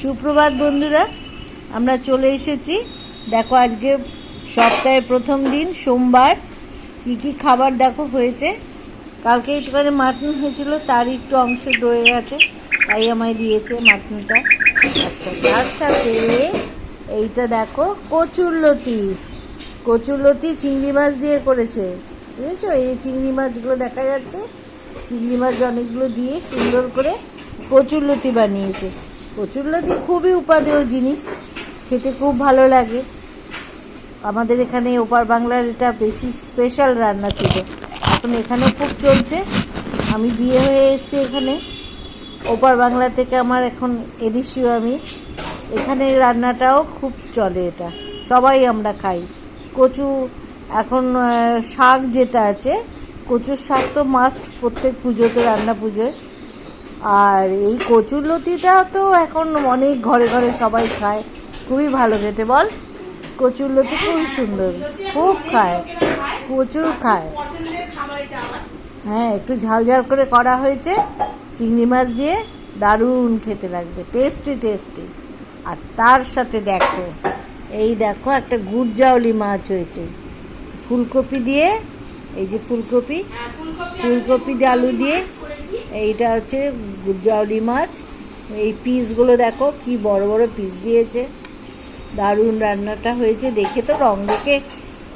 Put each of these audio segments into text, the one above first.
সুপ্রভাত বন্ধুরা, আমরা চলে এসেছি। দেখো আজকে সপ্তাহের প্রথম দিন, সোমবার। কি কি খাবার দেখো হয়েছে? কালকে একটুখানি মাটন হয়েছিল তার একটু অংশ রয়ে গেছে, তাই আমায় দিয়েছে মাটনটা। আচ্ছা তার সাথে এইটা দেখো কচুরলতি কচুরলতি চিংড়ি মাছ দিয়ে করেছে। বুঝেছ? এই চিংড়ি মাছগুলো দেখা যাচ্ছে। চিংড়ি মাছ অনেকগুলো দিয়ে সুন্দর করে কচুরলতি বানিয়েছে। কচুরলতি খুবই উপাদেয় জিনিস। খেতে খুব ভালো লাগে। আমাদের এখানে ওপার বাংলার এটা বেশি স্পেশাল রান্না ছিল। এখন এখানেও খুব চলছে। আমি বিয়ে হয়ে এসেছি এখানে। ওপার বাংলা থেকে আমার এখন এদেশীয় আমি। এখানে রান্নাটাও খুব চলে এটা। সবাই আমরা খাই। কচু এখন শাক যেটা আছে, কচুর শাক তো মাস্ট প্রত্যেক পুজোতে রান্না পুজোয়। আর এই কচুর লতিটা তো এখন অনেক ঘরে ঘরে সবাই খায়। খুবই ভালো খেতে বল। কচুর লতি খুবই সুন্দর খুব খায় প্রচুর খায়। হ্যাঁ একটু ঝাল ঝাল করে করা হয়েছে। চিংড়ি মাছ দিয়ে দারুণ খেতে লাগবে টেস্টি টেস্টি আর তার সাথে দেখো এই দেখো একটা গুড়জাউলি মাছ হয়েছে। ফুলকপি দিয়ে এই যে ফুলকপি হ্যাঁ, ফুলকপি দিয়ে আলু দিয়ে এইটা হচ্ছে গুড়জাউলি মাছ। এই পিসগুলো দেখো কি বড় বড় পিস দিয়েছে। দারুণ রান্নাটা হয়েছে। দেখে তো রং দেখে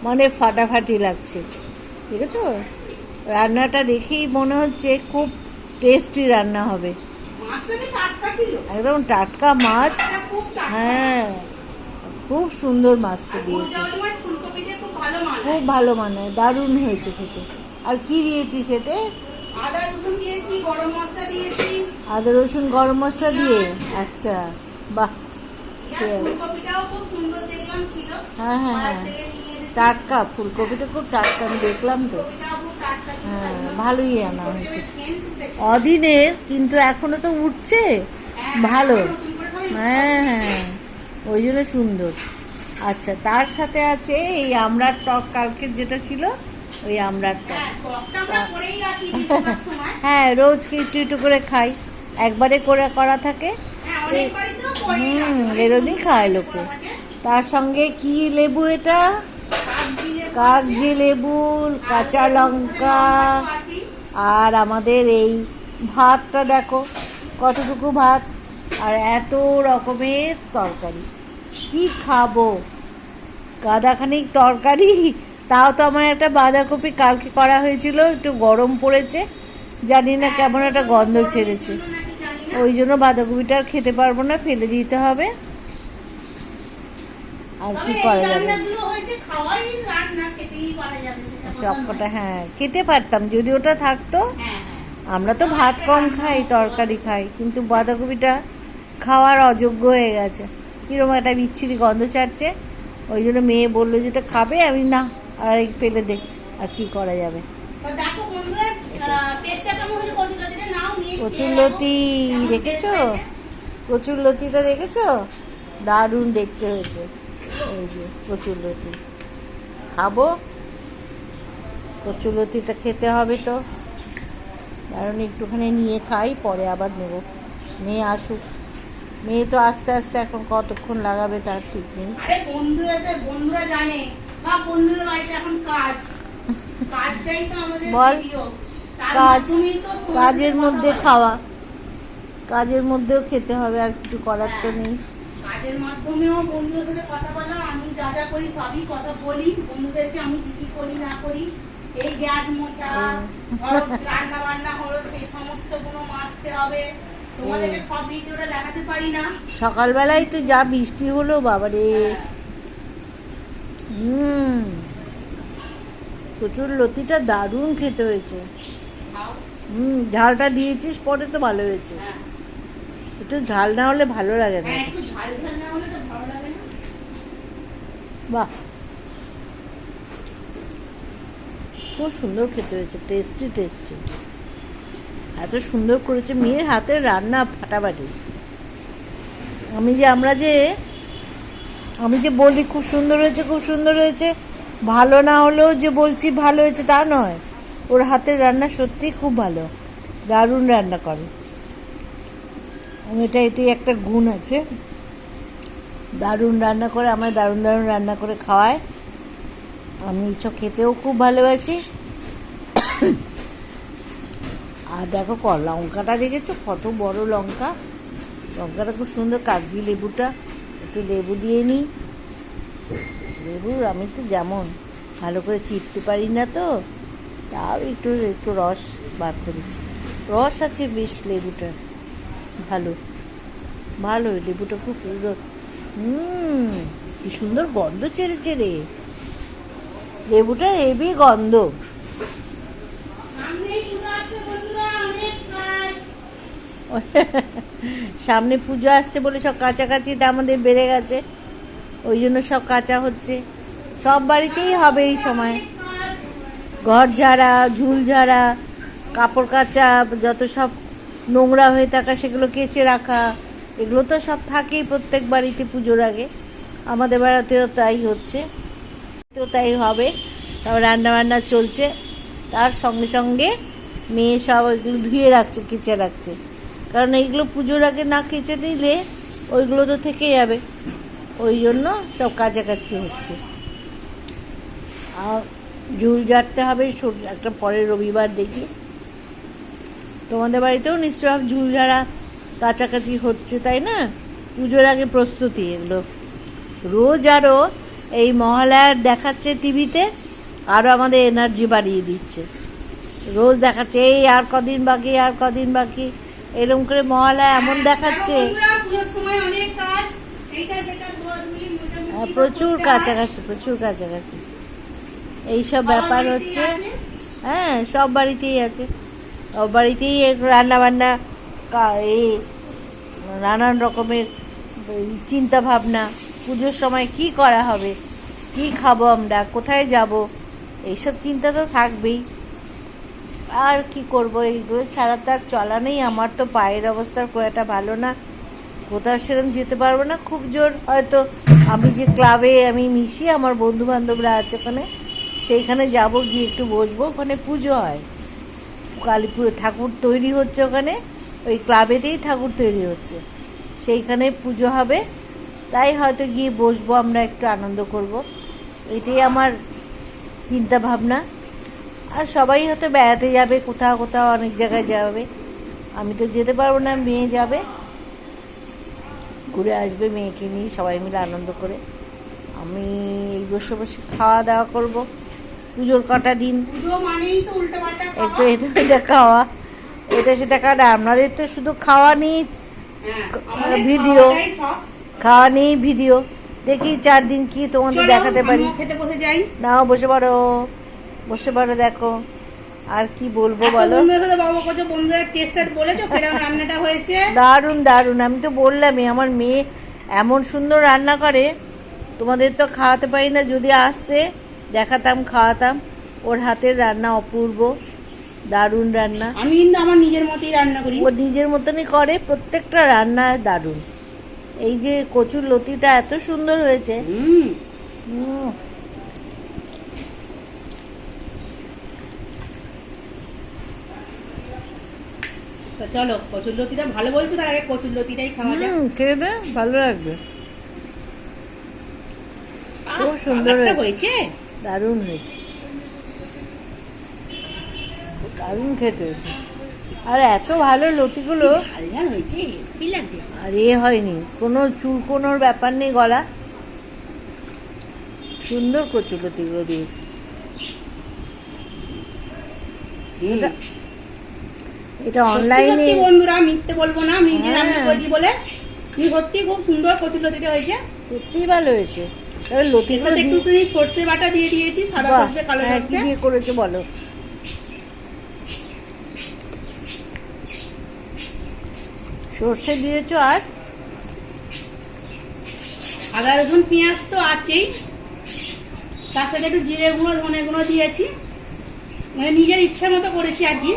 মানে ফাটাফাটি লাগছে। ঠিক আছে রান্নাটা দেখেই মনে হচ্ছে খুব টেস্টি রান্না হবে। একদম টাটকা মাছ। হ্যাঁ খুব সুন্দর মাছটা দিয়েছে। খুব ভালো খুব ভালো মানে দারুণ হয়েছে খেতে। আর কি দিয়েছিস এতে আদা রসুন দিয়েছি গরম মশলা দিয়েছি। আদা রসুন গরম মশলা দিয়ে? আচ্ছা বাহ। হ্যাঁ, হ্যাঁ, হ্যাঁ। টাটকা ফুলকপিটা খুব টাটকা আমি দেখলাম তো। হ্যাঁ ভালোই আনা হয়েছে। অদিনের কিন্তু এখনও তো উঠছে? হ্যাঁ, ভালো। সবাই হ্যাঁ হ্যাঁ। ওই জন্য সুন্দর। আচ্ছা তার সাথে আছে এই আমড়ার টক কালকের যেটা ছিল ওই আমড়ার টক হ্যাঁ, রোজ। হ্যাঁ রোজকে একটু একটু করে খাই। একবারে করে করা থাকে। হ্যাঁ, হুম। এরমই খায় লোকে। তার সঙ্গে কি লেবু এটা? কাগজি লেবু কাঁচা লঙ্কা। আর আমাদের এই ভাতটা দেখো কতটুকু ভাত? আর এত রকমের তরকারি। কি খাব? গাদাখানিক তরকারি? তাও তো আমার একটা বাঁধাকপি কালকে করা হয়েছিল একটু গরম পড়েছে জানি না কেমন একটা গন্ধ ছেড়েছে। ওই জন্য বাঁধাকপিটা আর খেতে পারব না ফেলে দিতে হবে। আর কি করা যাবে? সবকটা হ্যাঁ খেতে পারতাম যদি ওটা থাকতো। হ্যাঁ, হ্যাঁ। আমরা তো ভাত কম খাই তরকারি খাই কিন্তু বাঁধাকপিটা খাওয়ার অযোগ্য হয়ে গেছে। কীরকম একটা বিচ্ছিরি গন্ধ ছাড়ছে। ওই জন্য মেয়ে বলল যেটা খাবে? আমি না। আর এই ফেলে দে আর কি করা যাবে। দেখো খেয়ে কচুরলতি দেখো। দেখেছ? কচুরলতিটা দেখেছ? দারুণ দেখতে হয়েছে। এই যে কচুরলতি খাব? কচুরলতিটা খেতে হবে তো। কারণ একটুখানি নিয়ে খাই পরে আবার নেব। মেয়ে আসুক। মেয়ে তো আস্তে আস্তে এখন কতক্ষণ লাগাবে তার ঠিক নেই। বন্ধুরা বন্ধুরা জানে। সব বন্ধুদের বাড়িতে এখন কাজ। কাজটাই তো আমাদের বল। প্রিয়। কাজ মাধ্যমেই তো তোমাদের কাজের মধ্যে খাওয়া। কাজের মধ্যেও খেতে হবে আর কিছু করার তো নেই। কাজের মাধ্যমেও বন্ধুদের সাথে কথা বললাম আমি যা যা করি সবই কথা বলি। বন্ধুদেরকে আমি কি কি করি না করি? এই গ্যাস মোছা রান্না বান্না হলো সেই সমস্তগুলো হবে। তোমাদেরকে সব ভিডিওটা দেখাতে পারি না। সকালবেলায় তো যা বৃষ্টি হলো বাবারে। হুম। প্রচুর লতিটা দারুণ খেতে হয়েছে। হুম ঝালটা দিয়েছিস পরে তো ভালো হয়েছে। হ্যাঁ। একটু ঝাল না হলে হ্যাঁ ভালো লাগে না। বাহ। খুব সুন্দর খেতে হয়েছে টেস্টি টেস্টি এত সুন্দর করেছে মেয়ের হাতের রান্না ফাটাফাটি। আমি যে আমরা যে আমি যে বলি খুব সুন্দর হয়েছে, খুব সুন্দর হয়েছে। ভালো না হলেও যে বলছি ভালো হয়েছে তা নয়। ওর হাতের রান্না সত্যি খুব ভালো। দারুণ রান্না করে। এটা, এটাই একটা গুণ আছে। দারুণ রান্না করে আমার দারুণ দারুণ রান্না করে খাওয়ায়। আমি এসব খেতেও খুব ভালোবাসি। আর দেখো ক, লঙ্কাটা দেখেছ? কত বড় লঙ্কা। লঙ্কাটা খুব সুন্দর কাগজি লেবুটা। একটু লেবু দিয়ে নিই। লেবু, আমি তো যেমন, ভালো করে চিপতে পারি না তো, তাও একটু একটু রস বার করেছি। রস আছে বেশ লেবুটার ভালো ভালো, লেবুটা খুব সুন্দর। হুম, কি সুন্দর গন্ধ ছেড়েছে রে। লেবুটা হেভি গন্ধ। সামনে পুজো আসছে বলে সব কাছাকাছিটা আমাদের বেড়ে গেছে। ওই জন্য সব কাঁচা হচ্ছে। সব বাড়িতেই হবে এই সময়। ঘর ঝাড়া, ঝুল ঝাড়া, কাপড় কাচা, যত সব নোংরা হয়ে থাকা সেগুলো কেচে রাখা, এগুলো তো সব থাকেই প্রত্যেক বাড়িতে পুজোর আগে। আমাদের বাড়িতেও তাই হচ্ছে। তো তাই হবে। তাও রান্না বান্না চলছে। তার সঙ্গে সঙ্গে মেয়ে সব ধুয়ে রাখছে, কেচে রাখছে। কারণ এইগুলো পুজোর আগে না কেচে নিলে ওইগুলো তো থেকে যাবে। ওই জন্য সব কাছাকাছি হচ্ছে। আর ঝুল ঝাড়তে হবে একটা পরের রবিবার দেখি। তোমাদের বাড়িতেও নিশ্চয় ঝুল ঝাড়া কাছাকাছি হচ্ছে, তাই না? পুজোর আগে প্রস্তুতি এগুলো। রোজ আরও এই মহালয়ার দেখাচ্ছে টিভিতে আরও আমাদের এনার্জি বাড়িয়ে দিচ্ছে। রোজ দেখাচ্ছে, এই আর কদিন বাকি, আর কদিন বাকি। এরকম করে মহালয়া এমন দেখাচ্ছে। হ্যাঁ, প্রচুর কাছাকাছি প্রচুর কাছাকাছি। এইসব ব্যাপার হচ্ছে। হ্যাঁ সব বাড়িতেই আছে। সব বাড়িতেই রান্না বান্না এই নানান রকমের চিন্তা ভাবনা পুজোর সময় কি করা হবে? কি খাব আমরা? কোথায় যাব? এইসব চিন্তা তো থাকবেই। আর কি করব? এইগুলো ছাড়া তো আর চলা নেই। আমার তো পায়ের অবস্থা খুব একটা ভালো না। কোথাও সেরকম যেতে পারব না। খুব জোর। হয়তো আমি যে ক্লাবে আমি মিশি, আমার বন্ধু বান্ধবরা আছে ওখানে, সেইখানে যাব, গিয়ে একটু বসবো। ওখানে পুজো হয়। কালী পুজো ঠাকুর তৈরি হচ্ছে ওখানে। ওই ক্লাবেতেই ঠাকুর তৈরি হচ্ছে। সেইখানে পুজো হবে। তাই হয়তো গিয়ে বসবো, আমরা একটু আনন্দ করব। এটাই আমার চিন্তা ভাবনা আর সবাই হয়তো বেড়াতে যাবে কোথাও কোথাও অনেক জায়গায় যাবে। আমি তো যেতে পারব না মেয়ে যাবে। ঘুরে আসবে মেয়েকে নিয়ে সবাই মিলে আনন্দ করে। আমি এই বসে বসে খাওয়া দাওয়া করব। পুজোর কটা দিন। একটু এটা এটা খাওয়া। এটা সেটা খাওয়া। আপনাদের তো শুধু খাওয়া নিয়েই হ্যাঁ, ভিডিও। খাওয়া নিয়েই ভিডিও। দেখি চার দিন কি তোমাদের দেখাতে পারি। আমিও খেতে বসে যাই। নাও বসে পারো বসে পারো দেখো। আর কি বলব বলো? বন্ধুদের সাথে বাবা করছ বন্ধুদের টেস্টার বলেছ? কীরকম রান্নাটা হয়েছে? দারুণ দারুণ। আমি তো বললামই আমার মেয়ে এমন সুন্দর রান্না করে তোমাদের তো খাওয়াতে পারি না যদি আসতে দেখাতাম খাওয়াতাম। ওর হাতের রান্না অপূর্ব দারুণ রান্না। আমি কিন্তু আমার নিজের মতোই রান্না করি। ও নিজের মতনই করে প্রত্যেকটা রান্না দারুণ। এই যে কচুর লতিটা এত সুন্দর হয়েছে। হুম। চলো কচুর লতিটা ভালো বলছো তার আগে খাওয়া যাক। খেয়ে দে ভালো লাগবে। খুব সুন্দর হয়েছে। দারুণ হয়েছে। দারুণ খেতে হয়েছে। আর এত ভালো লতিগুলো ঝাল ঝাল হয়েছে লাগছে? আর এ হয়নি কোনো চুলকোনোর ব্যাপার নেই গলা। সুন্দর কচু লতিগুলো দিয়েছে। এটা- অনলাইনে বন্ধুরা মিথ্যে বলব না আমি নিজে রান্না হ্যাঁ। করেছি বলে। সত্যি খুব সুন্দর কচুর লতিটা হয়েছে। সত্যিই ভালো হয়েছে। দিয়ে- সর্ষে বাটা দিয়ে দিয়েছি সাদা সর্ষে কালো হ্যাঁ, সর্ষে। দিয়ে করেছ বলো? সর্ষে দিয়েছ আর? আদা রসুন পেঁয়াজ তো আছেই। তার সাথে একটু জিরে গুঁড়ো ধনে গুঁড়ো দিয়েছি। মানে নিজের ইচ্ছা মতো করেছি আর কি।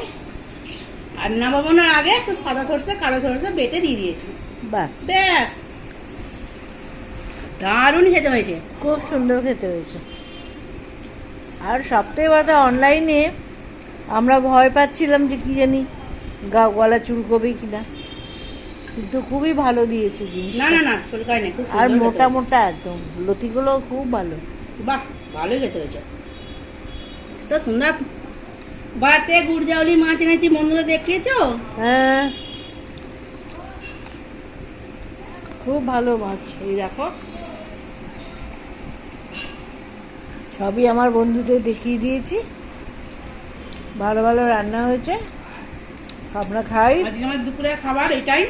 আর নামানোর আগে একটু সাদা সর্ষে কালো সর্ষে বেটে দিয়ে দিয়েছি। বাহ। ব্যাস। দারুণ খেতে হয়েছে। খুব সুন্দর খেতে হয়েছে। আর সবথেকে বড় অনলাইনে আমরা ভয় পাচ্ছিলাম যে কি জানি গা গলা চুলকবে কিনা। কিন্তু খুবই ভালো দিয়েছে জিনিস না না না চুলকায় খুব আর মোটা মোটা একদম। লতিগুলো খুব ভালো। বাহ ভালোই খেতে হয়েছে। তো সুন্দর বাতে গুড়জাউলি মাছ এনেছি বন্ধুদের দেখিয়েছো? হ্যাঁ। খুব ভালো মাছ এই দেখো। সবই আমার বন্ধুদের দেখিয়ে দিয়েছি। ভালো ভালো রান্না হয়েছে। আমরা খাই। আজকে আমার দুপুরের খাবার এটাই।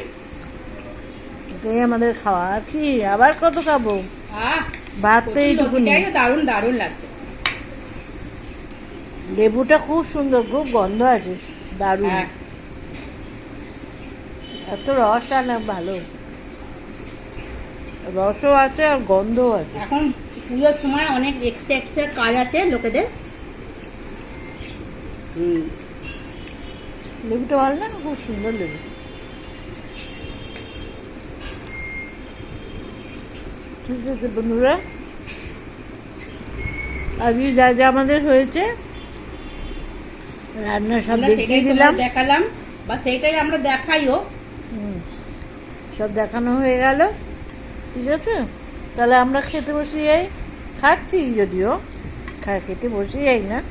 এটাই আমাদের খাওয়া। আছি আবার কত খাব? ভাত তো তো দারুণ দারুণ লাগছে। লেবুটা খুব সুন্দর খুব গন্ধ আছে দারুণ। হ্যাঁ। এত রস আনা ভালো। রসও আছে আর গন্ধও আছে। এখন পুজোর সময় অনেক এক্সট্রা এক্সট্রা কাজ আছে লোকেদের। হুম। লেবুটা ভালো না? খুব সুন্দর লেবু। ঠিক আছে বন্ধুরা। আজকে যা যা আমাদের হয়েছে রান্না সব দেখিয়ে দিলাম। দেখালাম বা সেটাই আমরা দেখাইও। সব দেখানো হয়ে গেল। ঠিক আছে? তাহলে আমরা খেতে বসে যাই। খাচ্ছি যদিও। খা খেতে বসে যাই না।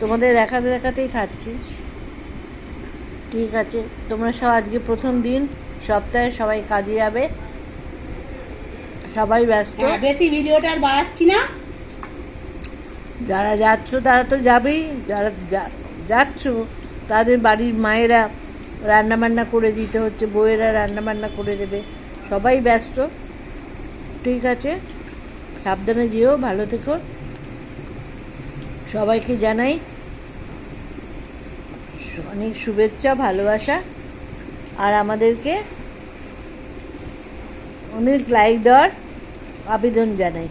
তোমাদের দেখাতে দেখাতেই খাচ্ছি। ঠিক আছে। তোমরা সব আজকে প্রথম দিন সপ্তাহে সবাই কাজে যাবে। সবাই ব্যস্ত। হ্যাঁ, বেশি ভিডিওটা আর বাড়াচ্ছি না। যারা যাচ্ছ তারা তো যাবেই। যারা যা- যাচ্ছ তাদের বাড়ির মায়েরা রান্না বান্না করে দিতে হচ্ছে বউয়েরা রান্না বান্না করে দেবে। সবাই ব্যস্ত। ঠিক আছে সাবধানে যেও ভালো থেকো। সবাইকে জানাই অনেক শুভেচ্ছা ভালোবাসা। আর আমাদেরকে অনেক লাইক দেওয়ার আবেদন জানাই।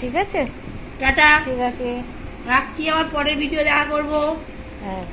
ঠিক আছে? টাটা। ঠিক আছে। রাখছি আবার পরের ভিডিও দেখা করব। হ্যাঁ।